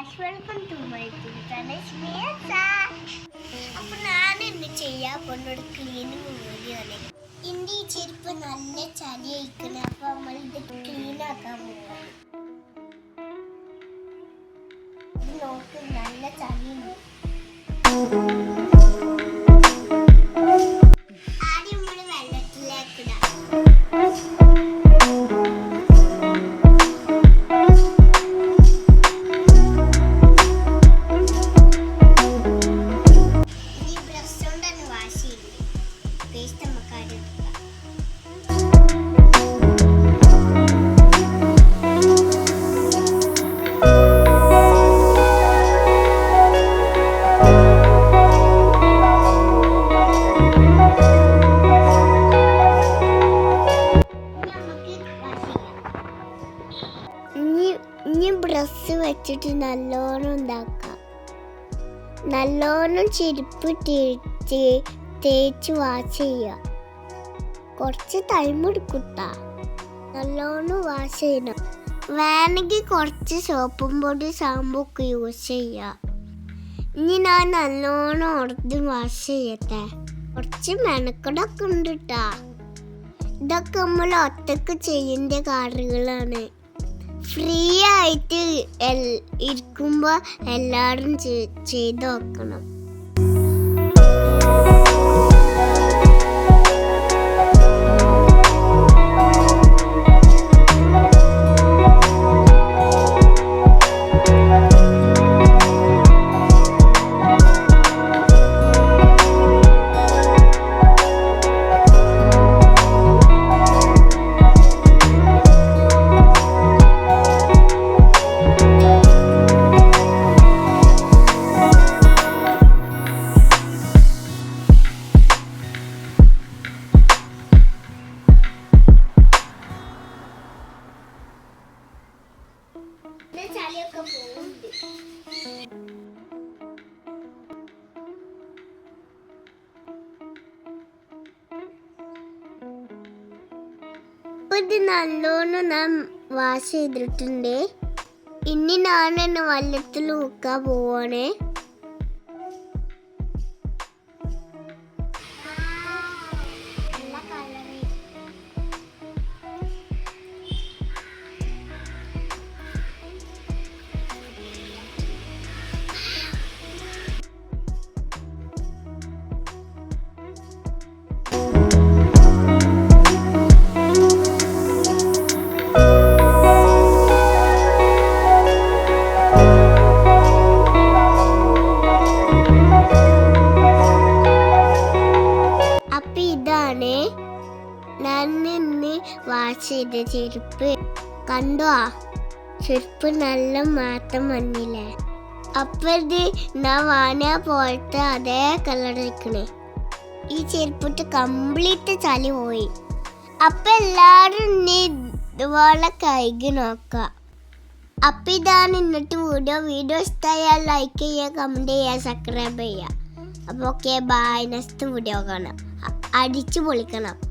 Guys welcome to my അപ്പൊ ഞാൻ എന്ത് ചെയ്യാ കൊണ്ടോട് ക്ലീനിങ് വീഡിയോയാണ്. ഇന്റെ ഈ ചെരുപ്പ് നല്ല ചളി അയക്കണേ അപ്പൊ നമ്മൾ ഇത് ക്ലീൻ ആക്കാൻ പോവാണ്. ഇത് നോക്ക് നല്ല ചളിയുണ്ട്. ഇനി ഇനി ബ്രഷ് വെച്ചിട്ട് നല്ലോണം ഉണ്ടാക്കാം. നല്ലോണം ചെരുപ്പ് തേച്ച് തേച്ച് വാഷ് ചെയ്യുക. കുറച്ച് ടൈം എടുക്കുട്ടാ നല്ലോണം വാഷ് ചെയ്യണം. വേണമെങ്കിൽ കുറച്ച് സോപ്പും പൊടി ഷാമ്പു ഒക്കെ യൂസ് ചെയ്യുക ഇനി ഞാൻ നല്ലോണം ഉറച്ച് വാഷ് ചെയ്യട്ടെ. കുറച്ച് മെനക്കെടൊക്കെ ഉണ്ട് കേട്ടാ ഇതൊക്കെ നമ്മൾ ഒറ്റയ്ക്ക് ചെയ്യേണ്ട കാര്യങ്ങളാണ്. ഫ്രീ ആയിട്ട് ഇരിക്കുമ്പോൾ എല്ലാവരും ചെയ്ത് നോക്കണം ഇത് നല്ലോണം ഞാൻ വാഷ് ചെയ്തിട്ടുണ്ട്. ഇനി ഞാൻ എന്നെ വല്ലത്തിൽ മുക്കാൻ പോവാണേ. ഇതാണ് ഞാൻ നിന്ന് വാഷ് ചെയ്ത ചെരുപ്പ് കണ്ടോ? ചെരുപ്പ് നല്ല മാറ്റം വന്നില്ലേ? അപ്പത് ഞാൻ വാന പോലത്തെ അതേ കളർ നിൽക്കണേ ഈ ചെരുപ്പിട്ട് കംപ്ലീറ്റ് ചളി പോയി. അപ്പം എല്ലാരും ഇനി ഇതുപോലെ കൈകി നോക്കുക അപ്പം ഇതാണ് ഇന്നത്തെ വീഡിയോ. വീഡിയോ ഇഷ്ടമായാൽ ലൈക്ക് ചെയ്യുക കമന്റ് ചെയ്യുക സബ്സ്ക്രൈബ് ചെയ്യുക അപ്പോൾ ഓക്കെ ബൈ നെക്സ്റ്റ് വീഡിയോ കാണാം. അടിച്ചു പൊളിക്കണം.